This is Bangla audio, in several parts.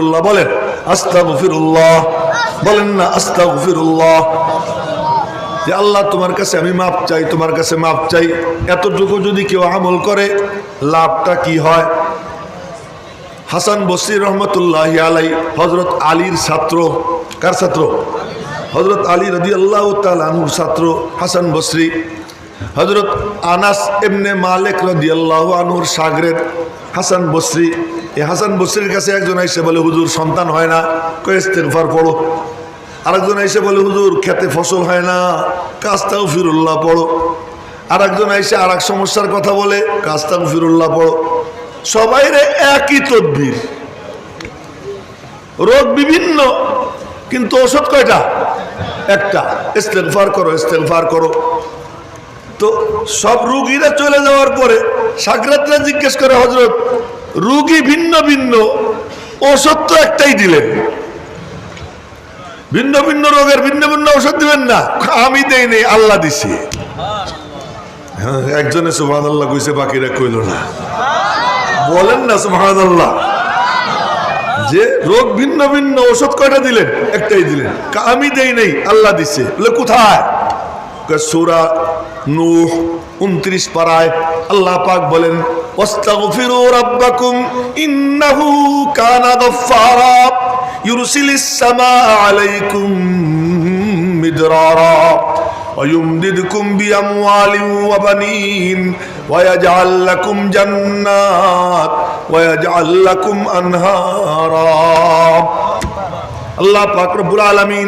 বলেন, আস্তাগফিরুল্লাহ। বলেন না, আস্তাগফিরুল্লাহ। যে আল্লাহ তোমার কাছে আমি মাপ চাই, তোমার কাছে মাপ চাই। এতটুকু যদি কেউ আমল করে, লাভটা কি হয়? হাসান বসির রহমতুল্লাহ আলাই হজরত আলীর ছাত্র। কার ছাত্র? হজরত আলী রদি আল্লাহ তালুর ছাত্র, হাসান বসরি। হজরত আনাস এমনে মালেক রদি আল্লাহ আনুর সাগরের হাসান বসরি, এই হাসান বসরির কাছে একজন এসে বলে, হুজুর, সন্তান হয় না। কয়েস্তেকফার পড়ো। আরেকজন এসে বলে, হুজুর, খেতে ফসল হয় না। কাজটাও ফিরুল্লাহ পড়ো। আরেকজন এসে আর এক সমস্যার কথা বলে কাজটাও ফিরুল্লাহ পড়ো। সবাই রে একই তদ্বির। রোগ বিভিন্ন, কিন্তু ওষুধ কয়টা? একটা। ইস্তেগফার করো ইস্তেগফার করো। তো সব রুগীরা চলে যাওয়ার পরে সাকরাতরা জিজ্ঞেস করে হজরত রুগী ভিন্ন ভিন্ন ওষুধ তো একটাই দিলেন। ভিন্ন ভিন্ন রোগের ভিন্ন ভিন্ন ওষুধ দিবেন না। আমি দেই নেই, আল্লাহ দিছি। হ্যাঁ একজনে সুবহান আল্লাহ কইছে, বাকিরা কইল না। বলেন না সুবহান আল্লাহ যে রোগ ভিন্ন ভিন্ন ওষুধ কয়টা দিলেন? একটাই দিলেন। আমি দেই নেই, আল্লাহ দিছে। বলে, কোথায়? সুরা নূহ উনত্রিশ পাড়ায় আল্লাহ পাক বলেন ওয়াস্তাগফিরু রাব্বাকুম ইন্নাহু কানা গফফারা ইউরসিলিস সামাআ আলাইকুম মিদরারা ويمددكم بأموال وبنين ويجعل لكم جنات ويجعل لكم أنهارا আল্লাহ পাক রব্বুল আলামিন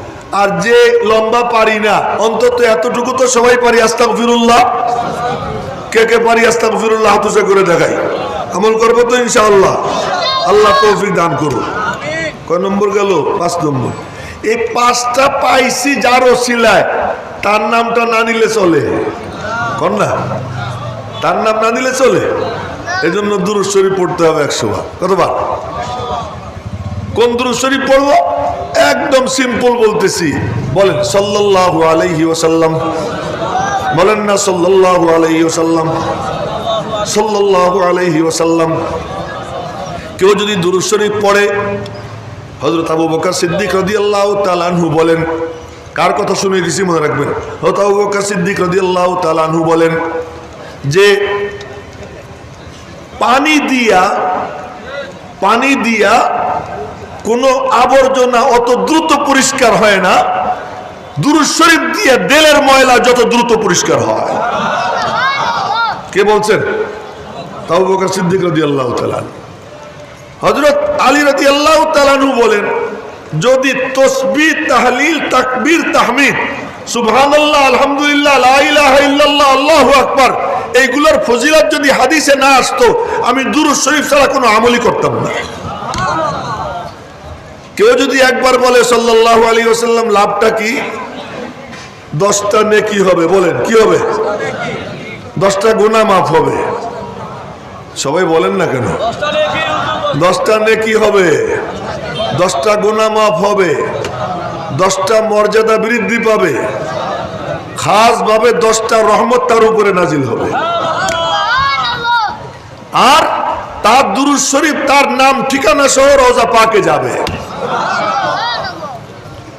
আর যে লম্বা পারি না, অন্তত এতটুকু তো সবাই পারি আস্তাক ফিরুল্লাহ কে কে পারি, আস্তাগফিরুল্লাহ, হাত উঁচা করে দেখাই। আমল করব তো ইনশাআল্লাহ। আল্লাহ তৌফিক দান করুন কয় নম্বর গেল? পাঁচ নম্বর। এই পাঁচটা পাইছি যার ওসিলায়, তার নামটা না নিলে চলে। কন না? তার নাম না নিলে চলে? এই জন্য দুরুদ পড়তে হবে একশো বার কতবার? কোন দুরুদ শরীফ পড়ব? একদম সিম্পল বলতেছি। বলেন, সাল্লাল্লাহু আলাইহি ওয়াসাল্লাম। বলেন না, সাল্লাল্লাহু আলাইহি ওয়াসাল্লাম। সাল্লাল্লাহু আলাইহি ওয়াসাল্লাম। কেউ যদি দুরুদ শরীফ পড়ে হজরত আবু বকর সিদ্দিক রাদিয়াল্লাহু তাআলা আনহু বলেন, কার কথা শুনে দিছি মনে রাখবেন? হজরত আবু বকর সিদ্দিক রাদিয়াল্লাহু তাআলা আনহু বলেন যে, পানি দিয়া পানি দিয়া কোনো আবর্জনা অত দ্রুত পরিষ্কার হয় না। দুরুদ শরীফ দিয়ে দেলের ময়লা যত দ্রুত পরিষ্কার হয়। কে বলছেন? হজরত আল্লাহ তালানু বলেন, যদি তসবি, তাহলিল তাহমিদ এইগুলোর ফজিলত যদি হাদিসে না আসতো, আমি দুরুদ শরীফ ছাড়া কোনো আমলই করতাম না। কেউ যদি একবার বলে সাল্লাল্লাহু আলাইহি ওয়াসাল্লাম, লাভটা কি? দশটা নেকি হবে, বলেন, কি হবে? দশটা গুনাহ মাফ হবে। সবাই বলেন না কেন? দশটা নেকি হবে, দশটা গুনাহ মাফ হবে, দশটা মর্যাদা বৃদ্ধি পাবে খাস ভাবে দশটা রহমত তার উপরে নাজিল হবে। আর তার দুরুদ শরীফ, তার নাম ঠিকানা সহ রোজা পাকে যাবে।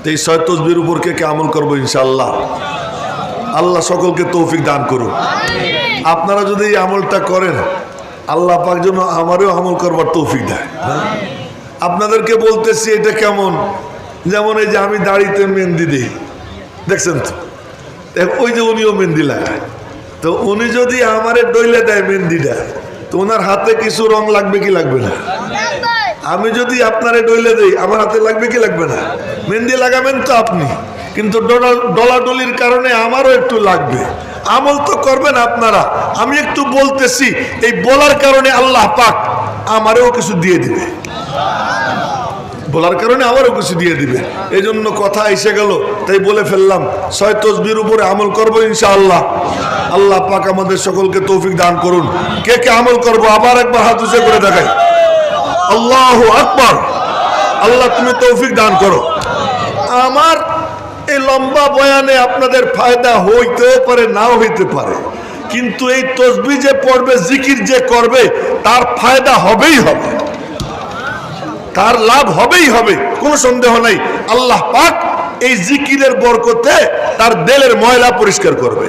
তো এই ছয় তসবির উপর কে কে আমল করব ইনশাল্লাহ আল্লাহ সকলকে তৌফিক দান করুন আপনারা যদি এই আমলটা করেন আল্লাহ পাক জন্য আমারও আমল করবার তৌফিক দেয়? আপনাদেরকে বলতেছি এটা কেমন? যেমন এই যে আমি দাড়িতে মেহেন্দি দিই। দেখছেন তো? ওই যে উনিও মেহেন্দি লাগায়। তো উনি যদি আমারে ডইলে দেয় মেহেন্দিটা তো ওনার হাতে কিছু রং লাগবে কি লাগবে না? আমি যদি আপনারে ডইলে দেই আমার হাতে লাগবে কি লাগবে না? মেহেন্দি লাগাবেন তো আপনি। কিন্তু ডলাডলির কারণে আমারও একটু লাগবে। আমল তো করবেন আপনারা। আমি একটু বলতেছি, এই বলার কারণে আল্লাহ পাক আমারও কিছু দিয়ে দিবে। বলার কারণে আবারও কিছু দিয়ে দিবে। এই জন্য কথা এসে গেল, তাই বলে ফেললাম, ছয় তসবির উপরে আমল করব ইনশাআল্লাহ। আল্লাহ পাক আমাদের সকলকে তৌফিক দান করুন। কে কে আমল করব? আবার একবার হাত উঁচে করে দেখাই। আল্লাহ আকবর। আল্লাহ তুমি তৌফিক দান করো। আমার এই লম্বা বয়ানে আপনাদের ফায়দা হইতেও পারে, নাও হইতে পারে। কিন্তু এই তসবি যে পড়বে, জিকির যে করবে, তার ফায়দা হবেই হবে। তার লাভ হবেই হবে, কোনো সন্দেহ নাই। আল্লাহ পাক এই জিকিরের বরকতে তার দেলের ময়লা পরিষ্কার করবে।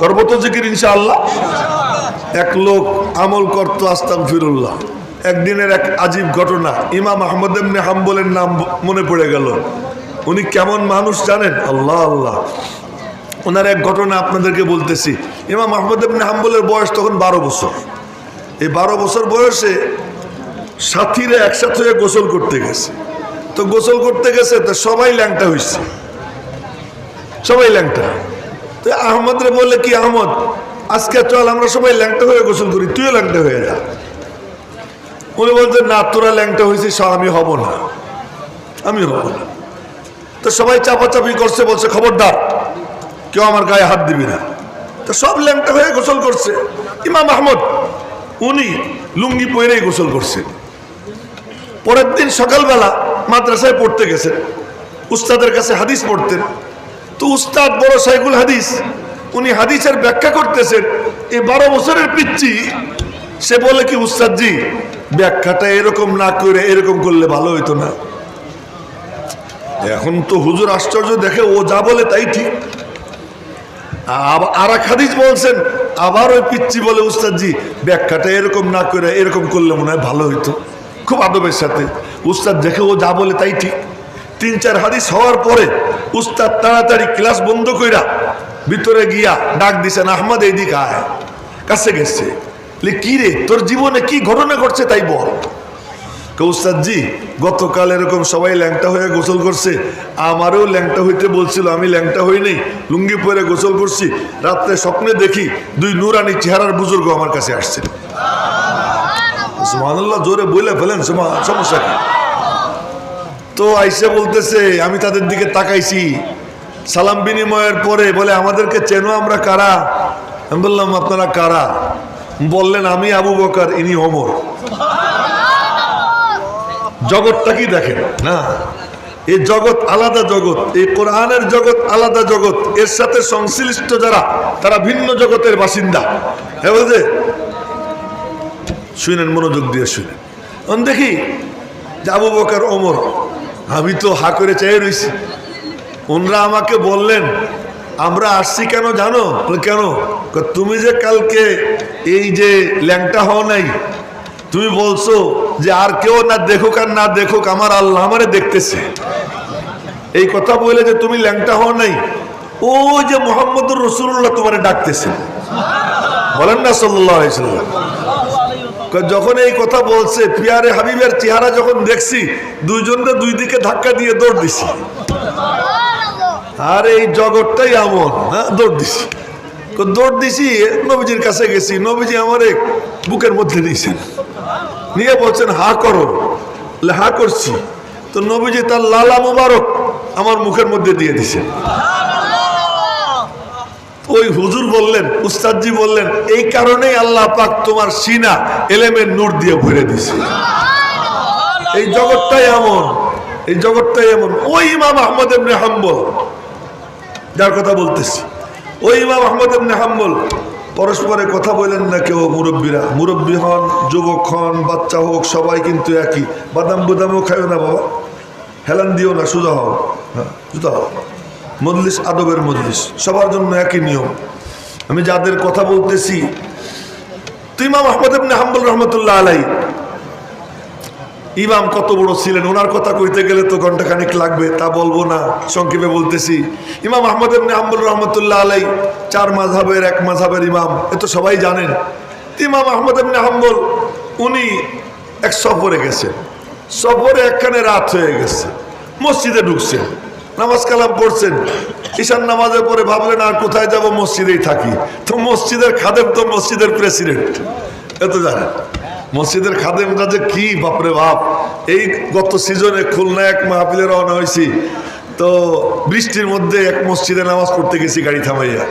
করব তো জিকির ইনশাআল্লাহ। এক লোক আমল করতো আস্তাম ফিরুল্লাহ একদিনের এক আজীব ঘটনা, ইমাম আহমদ এমনি হাম্বলের নাম মনে পড়ে গেল। উনি কেমন মানুষ জানেন? আল্লাহ আল্লাহ। ওনার এক ঘটনা আপনাদেরকে বলতেছি। ইমাম আহমদ এমনি হাম্বলের বয়স তখন বারো বছর। এই বারো বছর বয়সে সাথীরা একসাথে হয়ে গোসল করতে গেছে। তো গোসল করতে গেছে, তো সবাই ল্যাংটা হয়েছে সবাই ল্যাংটা। তো আহমদরে বললে, কি আহমদ, আজকে চল, আমরা সবাই ল্যাংটা হয়ে গোসল করি, তুইও ল্যাংটা হয়ে যা। উনি বলছেন, না, তোরা ল্যাংটা হয়েছিস আমি হব না। আমি হব না। তো সবাই চাপাচাপি করছে, বলছে, খবরদার, কেউ আমার গায়ে হাত দিবি না। তো সব ল্যাংটা হয়ে গোসল করছে। ইমাম আহমদ, উনি লুঙ্গি পরেই গোসল করছে। পরের দিন সকালবেলা মাদ্রাসায় পড়তে গেছেন। উস্তাদের কাছে হাদিস পড়তেন। তো উস্তাদ বড় সাইকুল হাদিস, উনি হাদিসের ব্যাখ্যা করতেছেন এই বারো বছরের পিচ্ছি সে বলে কি, উস্তাদজি, ব্যাখ্যাটা এরকম না করে এরকম করলে ভালো হইতো না। এখন তো হুজুর আশ্চর্য দেখে, ও যা বলে তাই ঠিক। আর এক হাদিস বলছেন, আবার ওই পিচ্ছি বলে, উস্তাদজি, ব্যাখ্যাটা এরকম না করে এরকম করলে মনে হয় ভালো হইতো। খুব আদবের সাথে। উস্তাদ দেখে ও যা বলে তাই ঠিক। তিন, চার হাদিস হওয়ার পরে উস্তাদ তাড়াতাড়ি ক্লাস বন্ধ কইরা ভিতরে গিয়া ডাক দিছেন, আহমদ, এইদিকে আয়। কাছে গেছে। কি রে তোর জীবনে কি ঘটনা ঘটছে তাই বল? কৌস্তাদজি গতকাল এরকম সবাই ল্যাংটা হয়ে গোসল করছে। আমারও ল্যাংটা হইতে বলছিল আমি ল্যাংটা হই নাই লুঙ্গি পরে গোসল করছি। রাত্রে স্বপ্নে দেখি দুই নুরানি চেহারার বুজুর্গ আমার কাছে আসছে। সুবহানাল্লাহ। জোরে বলে ফেলেন সমস্যা কি? তো আইসে বলতেছে আমি তাদের দিকে তাকাইছি। সালাম বিনিময়ের পরে বলে আমাদেরকে চেনো আমরা কারা? আমি বললাম আপনারা কারা? বললেন, আমি আবু বকর, ইনি অমর জগৎটা কি দেখেন? না। এই জগৎ আলাদা জগৎ এই কোরআনের জগৎ আলাদা জগৎ, এর সাথে সংশ্লিষ্ট যারা, তারা ভিন্ন জগতের বাসিন্দা। হ্যাঁ শুনেন, মনোযোগ দিয়ে শুনেন। দেখি, যে আবু বকর, ওমর, আমি তো হা করে চেয়ে রয়েছি ওনরা আমাকে বললেন আমরা আসছি কেন জানো? কেন? তুমি যে কালকে এই যে ল্যাংটা হও নাই, তুমি বলছো যে আর কেউ না দেখুক আর না দেখুক, আমার আল্লাহ আমারে দেখতেছে। এই কথা বলে যে তুমি ল্যাংটা হও নাই ও যে মোহাম্মদুর রসুল্লাহ তোমারে ডাকতেছে বলেন না সাল্লাহ যখন এই কথা বলছে, পিয়ারে হাবিবের চেহারা যখন দেখছি, দুইজনকে দুই দিকে ধাক্কা দিয়ে দৌড় দিছি। আর এই জগৎটাই এমন হ্যাঁ দৌড় দিছি। দৌড় দিছি, নবীজির কাছে গেছি। নবীজি আমার এক বুকের মধ্যে নিয়েছেন। নিয়ে বলছেন, হা করো। হা করছি। তো নবীজি তার লালা মুবারক আমার মুখের মধ্যে দিয়ে দিছেন। ওই হুজুর বললেন, উস্তাদজি বললেন, এই কারণেই আল্লাহ পাক তোমার সিনা, এলেমের নূর দিয়ে ভরে দিছে এই জগৎটাই এমন, এই জগৎটাই এমন। ওই ইমাম আহমদ এমনি হাম্বল যার কথা বলতেছি। ওই ইমাম আহমদ এমনি হাম্বল পরস্পরে কথা বলেন না কেউ, মুরব্বীরা। মুরব্বী হন, যুবক হন, বাচ্চা হোক, সবাই কিন্তু একই। বাদাম বুদামও খাইও না বাবা। হেলান দিও না, সোজা হও। হ্যাঁ সোজা হও। মজলিস, আদবের মজলিস, সবার জন্য একই নিয়ম। আমি যাদের কথা বলতেছি, তো ইমাম আহমদ ইবনে হাম্বল রহমতুল্লাহ আলাই ইমাম কত বড় ছিলেন? ওনার কথা কইতে গেলে তো ঘণ্টা খানিক লাগবে, তা বলব না, সংক্ষেপে বলতেছি। ইমাম আহমদ ইবনে হাম্বল রহমতুল্লাহ আলাই চার মাঝহাবের এক মাঝহাবের ইমাম, এ তো সবাই জানেন। ইমাম আহমদ ইবনে হাম্বল, উনি এক সফরে গেছেন। সফরে একখানে রাত হয়ে গেছে, মসজিদে ঢুকছেন, নামাজ কালাম পড়ছেন। ঈশান নামাজের পরে ভাবলেন, আর কোথায় যাব? মসজিদেই থাকি। তো মসজিদের খাদেম তো মসজিদের প্রেসিডেন্ট এত জানেন। মসজিদের খাদেমটা যে কি বাপরে বাপ? এই গত সিজনে খুলনা এক মাহফিলে রওনা হয়েছি। তো বৃষ্টির মধ্যে এক মসজিদে নামাজ পড়তে গেছি, গাড়ি থামাইয়া।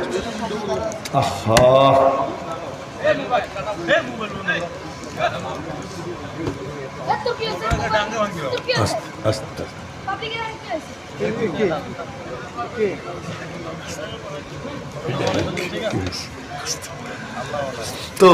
তো